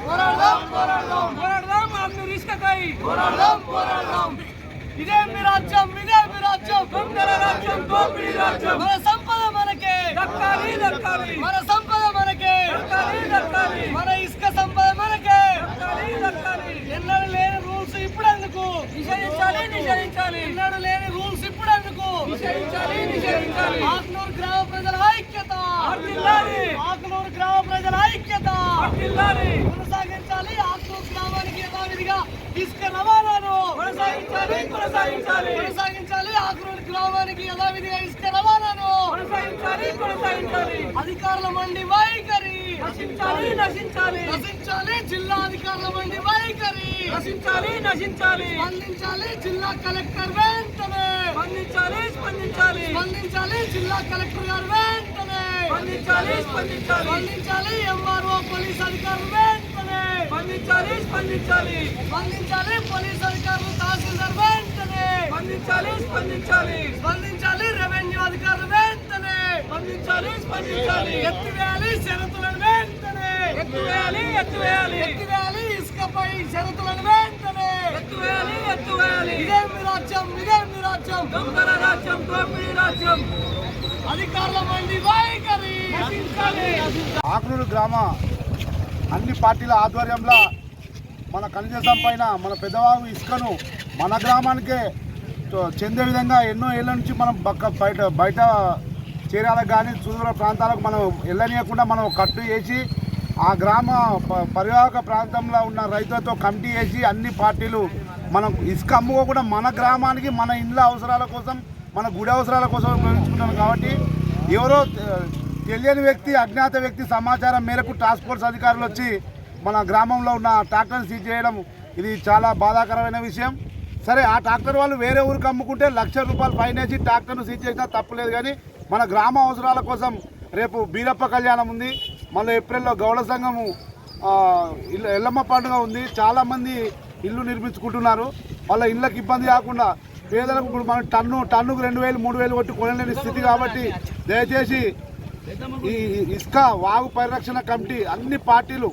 పోరాడదాం పోరాడదాం పోరాడదాం ఆగ్నేరు ఇసుకకై పోరాడదాం పోరాడదాం ఇదే మీ రాజ్యం ఇదే మీ రాజ్యం దొంగల రాజ్యం దోపిడీ రాజ్యం మన సంపద మనకే దక్కాలి దక్కాలి మన సంపద మనకే దక్కాలి దక్కాలి మన ఇసుక సంపద మనకే దక్కాలి దక్కాలి ఎన్నడూ లేని రూల్స్ ఇప్పుడు ఎందుకు నిషేధించాలి నిషేధించాలి ఎన్నడూ లేని రూల్స్ ఇప్పుడు ఎందుకు నిషేధించాలి నిషేధించాలి ఆకునూరు గ్రామ ప్రజల ఐక్యత వర్ధిల్లాలి. ఆకునూరు గ్రామ ప్రజల ఐక్యత వర్ధిల్లాలి. కొనసాగించాలి ఆకునూరు గ్రామానికి యథావిధిగా ఇసుక రవాణాను కొనసాగించాలి కొనసాగించాలి. కొనసాగించాలి. ఆకునూరు గ్రామానికి యథావిధిగా ఇసుక రవాణాను కొనసాగించాలి కొనసాగించాలి. అధికారుల మండి వైఖరి. నశించాలి నశించాలి. నశించాలి జిల్లా అధికారుల మండి వైఖరి. నశించాలి నశించాలి. స్పందించాలి జిల్లా కలెక్టర్ వెంటనే. స్పందించాలి స్పందించాలి. స్పందించాలి జిల్లా కలెక్టర్ గారు వెంటనే. స్పందించాలి స్పందించాలి. స్పందించాలి ఎంఆర్ఓ పోలీస్ అధికారులు వెంటనే. స్పందించాలి స్పందించాలి. స్పందించాలి పోలీస్ అధికారులు తహసీల్దార్ వెంటనే. స్పందించాలి స్పందించాలి. స్పందించాలి రెవెన్యూ అధికారులు వెంటనే. స్పందించాలి స్పందించాలి. ఎత్తివేయాలి షరతులను వెంటనే. ఎత్తువేయాలి ఎత్తువేయాలి. ఎత్తివేయాలి ఇసుకపై షరతులను వెంటనే. ఎత్తువేయాలి ఎత్తువేయాలి. ఇదే మీ రాజ్యం ఇదే మీ రాజ్యం. దొంగల రాజ్యం దోపిడీ రాజ్యం. అధికారుల మండి వైఖరి. ఆకునూరు గ్రామ అన్ని పార్టీల ఆధ్వర్యంలో మన కనిజం పైన మన పెద్దవాగు ఇసుకను మన గ్రామానికే చెందే విధంగా ఎన్నో ఏళ్ళ నుంచి మనం బక్క బయట బయట చీరాలకు కానీ సుదూర ప్రాంతాలకు మనం వెళ్ళనీయకుండా మనం కట్టు వేసి ఆ గ్రామ ప- పరివాహక ప్రాంతంలో ఉన్న రైతులతో కమిటీ వేసి అన్ని పార్టీలు మనం ఇసుక అమ్ముకోకుండా మన గ్రామానికి మన ఇండ్ల అవసరాల కోసం మన గుడి అవసరాల కోసం ఉపయోగించుకుంటాం కాబట్టి ఎవరో తెలియని వ్యక్తి అజ్ఞాత వ్యక్తి సమాచారం మేరకు టాస్క్ ఫోర్స్ అధికారులు వచ్చి మన గ్రామంలో ఉన్న ట్రాక్టర్ని సీజ్ చేయడం ఇది చాలా బాధాకరమైన విషయం. సరే ఆ ట్రాక్టర్ వాళ్ళు వేరే ఊరికి అమ్ముకుంటే లక్ష రూపాయలు ఫైన్ వేసి ట్రాక్టర్ను సీజ్ చేసినా తప్పులేదు కానీ మన గ్రామ అవసరాల కోసం రేపు బీరప్ప కళ్యాణం ఉంది. మళ్ళీ ఏప్రిల్లో గౌడ సంఘము ఇల్లు ఎల్లమ్మ పండుగ ఉంది. చాలామంది ఇల్లు నిర్మించుకుంటున్నారు. వాళ్ళ ఇళ్ళకి ఇబ్బంది కాకుండా పేదలకు ఇప్పుడు మనం టన్ను టన్నుకు రెండు వేలు మూడు వేలు కొట్టి కొనలేని స్థితి కాబట్టి దయచేసి ఈ ఇసుక వాగు పరిరక్షణ కమిటీ అన్ని పార్టీలు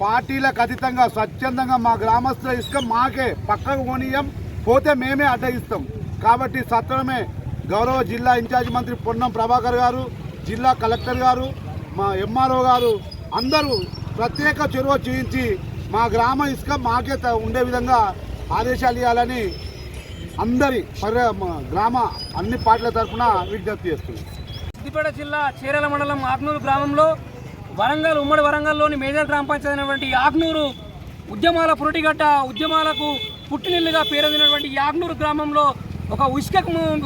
పార్టీలకు అతీతంగా స్వచ్ఛందంగా మా గ్రామస్తుల ఇసుక మాకే పక్కకు పోనీయం పోతే మేమే అడ్డగిస్తాం. కాబట్టి సత్వరమే గౌరవ జిల్లా ఇన్ఛార్జ్ మంత్రి పొన్నం ప్రభాకర్ గారు జిల్లా కలెక్టర్ గారు మా ఎంఆర్ఓ గారు అందరూ ప్రత్యేక చొరవ చూపించి మా గ్రామ ఇసుక మాకే ఉండే విధంగా ఆదేశాలు ఇవ్వాలని అందరి పర్య మా గ్రామ అన్ని పార్టీల తరఫున విజ్ఞప్తి చేస్తుంది సిద్దిపేట జిల్లా చీరాల మండలం ఆగ్నూరు గ్రామంలో వరంగల్ ఉమ్మడి వరంగల్లోని మేజర్ గ్రామ పంచాయతీ అయినటువంటి ఆగ్నూరు ఉద్యమాల పురటిగట్ట ఉద్యమాలకు పుట్టినిల్లుగా పేరొందినటువంటి ఆగ్నూరు గ్రామంలో ఒక ఉసుక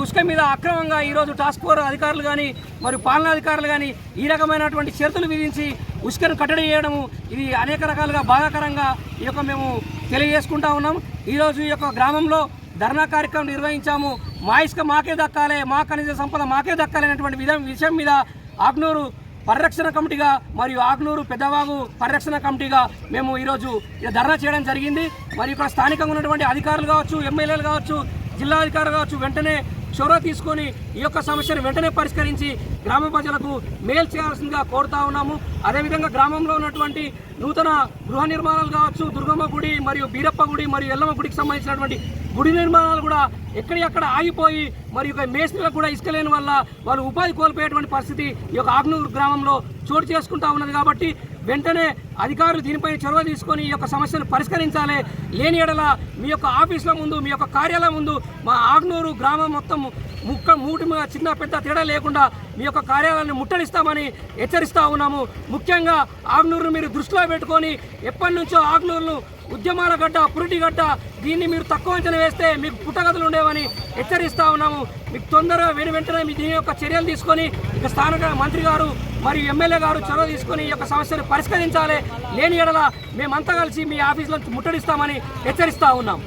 ఉసుక మీద అక్రమంగా ఈరోజు టాస్క్ ఫోర్స్ అధికారులు కానీ మరియు పాలనాధికారులు కానీ ఈ రకమైనటువంటి షరతులు విధించి ఉసుకను కట్టడి చేయడము ఇది అనేక రకాలుగా బాధాకరంగా ఈ యొక్క మేము తెలియజేసుకుంటా ఉన్నాం. ఈరోజు ఈ యొక్క గ్రామంలో ధర్నా కార్యక్రమం నిర్వహించాము. మా ఇసుక మాకే దక్కాలి మా ఖనిజ సంపద మాకే దక్కాలనేటువంటి విధం విషయం మీద ఆగ్నూరు పరిరక్షణ కమిటీగా మరియు ఆగ్నూరు పెద్దవాగు పరిరక్షణ కమిటీగా మేము ఈరోజు ధర్నా చేయడం జరిగింది. మరి ఇక్కడ స్థానికంగా ఉన్నటువంటి అధికారులు కావచ్చు ఎమ్మెల్యేలు కావచ్చు జిల్లా అధికారులు కావచ్చు వెంటనే చొరవ తీసుకొని ఈ యొక్క సమస్యను వెంటనే పరిష్కరించి గ్రామ ప్రజలకు మేలు చేయాల్సిందిగా కోరుతా ఉన్నాము. అదేవిధంగా గ్రామంలో ఉన్నటువంటి నూతన గృహ నిర్మాణాలు కావచ్చు దుర్గమ్మ గుడి మరియు బీరప్ప గుడి మరియు ఎల్లమ్మ గుడికి సంబంధించినటువంటి గుడి నిర్మాణాలు కూడా ఎక్కడెక్కడ ఆగిపోయి మరి యొక్క మేస్త్రీలకు కూడా ఇసుక లేని వల్ల వాళ్ళు ఉపాధి కోల్పోయేటువంటి పరిస్థితి ఈ యొక్క ఆగ్నూరు గ్రామంలో చోటు చేసుకుంటా ఉన్నది కాబట్టి వెంటనే అధికారులు దీనిపై చొరవ తీసుకొని ఈ యొక్క సమస్యను పరిష్కరించాలి. లేని ఎడల మీ యొక్క ఆఫీసుల ముందు మీ యొక్క కార్యాలయం ముందు మా ఆగ్నూరు గ్రామం మొత్తం ముక్క మూటి మీద చిన్న పెద్ద తేడా లేకుండా మీ యొక్క కార్యాలయాన్ని ముట్టడిస్తామని హెచ్చరిస్తూ ఉన్నాము. ముఖ్యంగా ఆగ్నూరును మీరు దృష్టిలో పెట్టుకొని ఎప్పటి నుంచో ఆగ్నూరును ఉద్యమాల గడ్డ పురిటి గడ్డ దీన్ని మీరు తక్కువ అంచనా వేస్తే మీకు పుట్టగతులు ఉండేవని హెచ్చరిస్తూ ఉన్నాము. మీకు తొందరగా వెను వెంటనే మీ దీని యొక్క చర్యలు తీసుకొని ఇక స్థానిక మంత్రి గారు మరియు ఎమ్మెల్యే గారు చొరవ తీసుకొని ఈ యొక్క సమస్యను పరిష్కరించాలి. లేని ఎడల మేమంతా కలిసి మీ ఆఫీసులో ముట్టడిస్తామని హెచ్చరిస్తూ ఉన్నాం.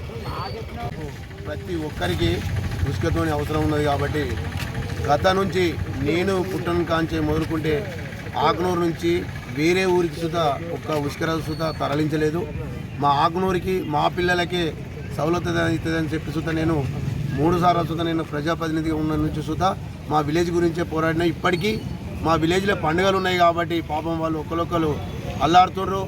ప్రతి ఒక్కరికి ఇసుకతోని అవసరం ఉన్నది కాబట్టి గత నుంచి నేను పుట్టను కాంచే మొదలుకుంటే ఆగ్నూరు నుంచి వేరే ఊరికి సుధా ఒక్క ఉష్కర సుధా తరలించలేదు. మా ఆగ్నూరికి మా పిల్లలకే సౌలత అవుతుందని చెప్పి సుధా నేను మూడు సార్లు సుధా నేను ప్రజాప్రతినిధిగా ఉన్న నుంచి సుధా మా విలేజ్ గురించే పోరాడిన ఇప్పటికీ మా విలేజ్లో పండుగలు ఉన్నాయి కాబట్టి పాపం వాళ్ళు ఒకరొకరు అల్లాడుతుర్రు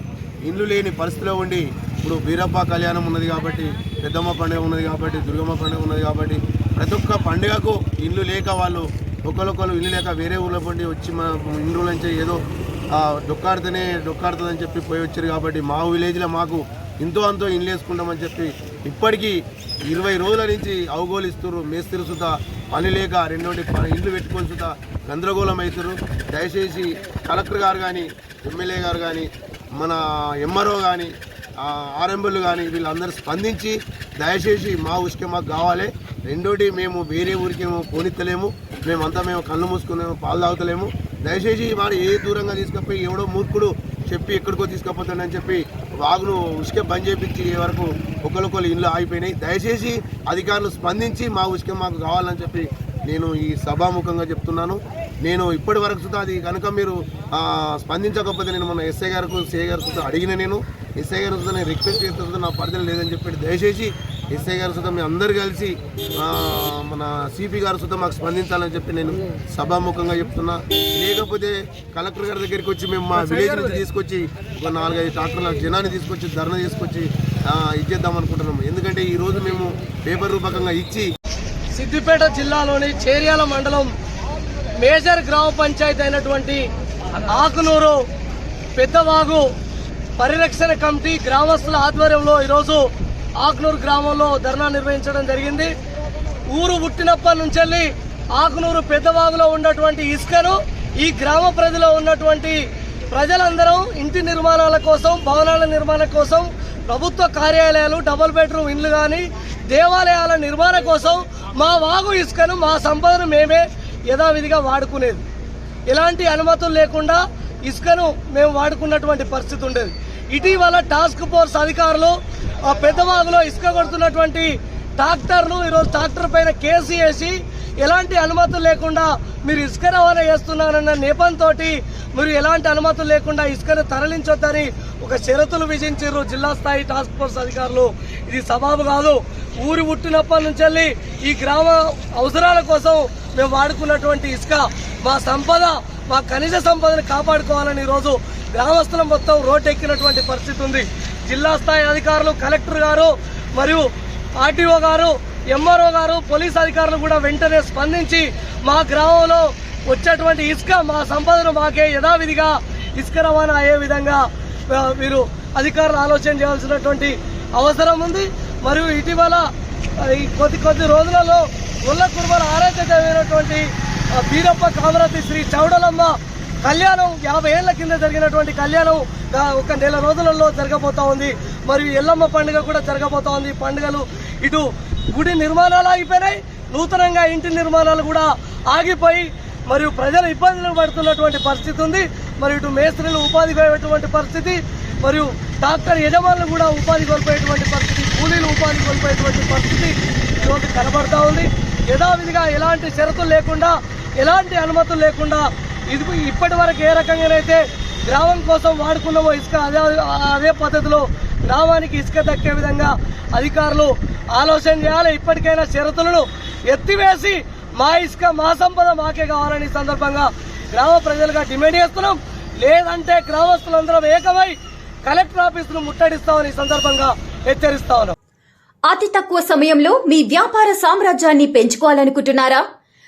ఇల్లు లేని పరిస్థితిలో ఉండి ఇప్పుడు బీరప్ప కళ్యాణం ఉన్నది కాబట్టి పెద్దమ్మ పండుగ ఉన్నది కాబట్టి దుర్గమ్మ పండుగ ఉన్నది కాబట్టి ప్రతి ఒక్క పండుగకు ఇల్లు లేక వాళ్ళు ఒకరొకరు ఇల్లు లేక వేరే ఊళ్ళో పండి వచ్చి మన ఇండ్ల నుంచి ఏదో డొక్కాడితేనే డొక్కాడుతుందని చెప్పి పోయి వచ్చారు కాబట్టి మా విలేజ్లో మాకు ఇంతో అంతో ఇల్లు వేసుకుంటామని చెప్పి ఇప్పటికీ ఇరవై రోజుల నుంచి అవగోలిస్తున్నారు మేస్త్రి సుత పని లేక రెండోటి ప- ఇల్లు పెట్టుకొని సుత గందరగోళం అవుతారు దయచేసి కలెక్టర్ గారు కానీ ఎమ్మెల్యే గారు కానీ మన ఎంఆర్ఓ కానీ ఆర్ఎంబులు కానీ వీళ్ళందరూ స్పందించి దయచేసి మా ఉసుకే మాకు కావాలి. రెండోటి మేము వేరే ఊరికేమో పోనిత్తలేము. మేమంతా మేము కళ్ళు మూసుకునేమో పాలు తాగుతలేము. దయచేసి వాడు ఏ దూరంగా తీసుకపోయి ఎవడో మూర్ఖుడు చెప్పి ఎక్కడికో తీసుకుపోతాడని చెప్పి వాగును ఉసుకే బంద్ చేపించి వరకు ఒకరికొకరు ఇల్లు ఆగిపోయినాయి. దయచేసి అధికారులు స్పందించి మా ఉసుకే మాకు కావాలని చెప్పి నేను ఈ సభాముఖంగా చెప్తున్నాను. నేను ఇప్పటి వరకు సుతా అది కనుక మీరు స్పందించకపోతే నేను మన ఎస్ఐ గారికి సిఐ గారికి అడిగిన నేను. ఎస్ఐ గారి నేను రిక్వెస్ట్ చేస్తున్నా నా పరిధిలో లేదని చెప్పి దయచేసి ఎస్ఐ గారి సుతా మీ అందరు కలిసి మన సిపి గారి సుతా మాకు స్పందించాలని చెప్పి నేను సభాముఖంగా చెప్తున్నా. లేకపోతే కలెక్టర్ గారి దగ్గరికి వచ్చి మేము మా విలేజ్ నుంచి తీసుకొచ్చి ఒక నాలుగైదు ట్రాక్టర్ల జనాన్ని తీసుకొచ్చి ధర్నా తీసుకొచ్చి ఇచ్చేద్దాం అనుకుంటున్నాము. ఎందుకంటే ఈ రోజు మేము పేపర్ రూపకంగా ఇచ్చి సిద్దిపేట జిల్లాలోని చేర్యాల మండలం మేజర్ గ్రామ పంచాయతీ అయినటువంటి ఆకునూరు పెద్దవాగు పరిరక్షణ కమిటీ గ్రామస్తుల ఆధ్వర్యంలో ఈరోజు ఆకునూరు గ్రామంలో ధర్నా నిర్వహించడం జరిగింది. ఊరు పుట్టినప్పటి నుంచి వెళ్ళి ఆకునూరు పెద్దవాగులో ఉన్నటువంటి ఇసుకను ఈ గ్రామ ప్రజలో ఉన్నటువంటి ప్రజలందరం ఇంటి నిర్మాణాల కోసం భవనాల నిర్మాణం కోసం ప్రభుత్వ కార్యాలయాలు డబుల్ బెడ్రూమ్ ఇండ్లు కానీ దేవాలయాల నిర్మాణం కోసం మా వాగు ఇసుకను మా సంపదను మేమే యథావిధిగా వాడుకునేది. ఎలాంటి అనుమతులు లేకుండా ఇసుకను మేము వాడుకున్నటువంటి పరిస్థితి ఉండేది. ఇటీవల టాస్క్ ఫోర్స్ అధికారులు ఆ పెద్దవాగులో ఇసుక కొడుతున్నటువంటి ట్రాక్టర్ను ఈరోజు ట్రాక్టర్ పైన కేసు వేసి ఎలాంటి అనుమతులు లేకుండా మీరు ఇసుక రవాణా చేస్తున్నారన్న నేపంతో మీరు ఎలాంటి అనుమతులు లేకుండా ఇసుకను తరలించొద్దని ఒక షరతులు విధించారు జిల్లా స్థాయి టాస్క్ ఫోర్స్ అధికారులు. ఇది సబాబు కాదు. ఊరి పుట్టినప్పటి నుంచి వెళ్ళి ఈ గ్రామ అవసరాల కోసం మేము వాడుకున్నటువంటి ఇసుక మా సంపద మా ఖనిజ సంపదను కాపాడుకోవాలని ఈరోజు గ్రామస్తులం మొత్తం రోడ్ ఎక్కినటువంటి పరిస్థితి ఉంది. జిల్లా స్థాయి అధికారులు కలెక్టర్ గారు మరియు ఆర్టీఓ గారు ఎంఆర్ఓ గారు పోలీస్ అధికారులు కూడా వెంటనే స్పందించి మా గ్రామంలో వచ్చేటువంటి ఇసుక మా సంపదను మాకే యథావిధిగా ఇసుక రవాణా అయ్యే విధంగా వీరు అధికారులు ఆలోచన చేయాల్సినటువంటి అవసరం ఉంది. మరియు ఇటీవల ఈ కొద్ది కొద్ది రోజులలో ఉల్ల కుర్మల ఆరాధ్యమైనటువంటి బీరప్ప కామరతి శ్రీ చౌడలమ్మ కళ్యాణం యాభై ఏళ్ళ కింద జరిగినటువంటి కళ్యాణం ఒక నెల రోజులలో జరగబోతా ఉంది. మరియు ఎల్లమ్మ పండుగ కూడా జరగబోతా ఉంది. పండుగలు ఇటు గుడి నిర్మాణాలు ఆగిపోయినాయి. నూతనంగా ఇంటి నిర్మాణాలు కూడా ఆగిపోయి మరియు ప్రజలు ఇబ్బందులు పడుతున్నటువంటి పరిస్థితి ఉంది. మరియు ఇటు మేస్త్రీలు ఉపాధి పోయేటువంటి పరిస్థితి మరియు డాక్టర్ యజమానులు కూడా ఉపాధి కోల్పోయేటువంటి పరిస్థితి కూలీలు ఉపాధి కోల్పోయేటువంటి పరిస్థితి ఈరోజు కనబడతా ఉంది. యథావిధిగా ఎలాంటి షరతులు లేకుండా ఎలాంటి అనుమతులు లేకుండా ఇది ఇప్పటి వరకు ఏ రకంగానైతే గ్రామం కోసం వాడుకున్నామో ఇసుక అదే అదే పద్ధతిలో గ్రామానికి ఇసుక దక్కే విధంగా అధికారులు ఆలోచన చేయాలి. ఇప్పటికైనా షరతులను ఎత్తివేసి మా ఇసుక మా సంపద మాకే కావాలని సందర్భంగా గ్రామ ప్రజలుగా డిమాండ్ చేస్తున్నాం. లేదంటే గ్రామస్తులందరం ఏకమై కలెక్టర్ ఆఫీసును ముట్టడిస్తామని సందర్భంగా హెచ్చరిస్తా ఉన్నాం. అతి తక్కువ సమయంలో మీ వ్యాపార సామ్రాజ్యాన్ని పెంచుకోవాలనుకుంటున్నారా?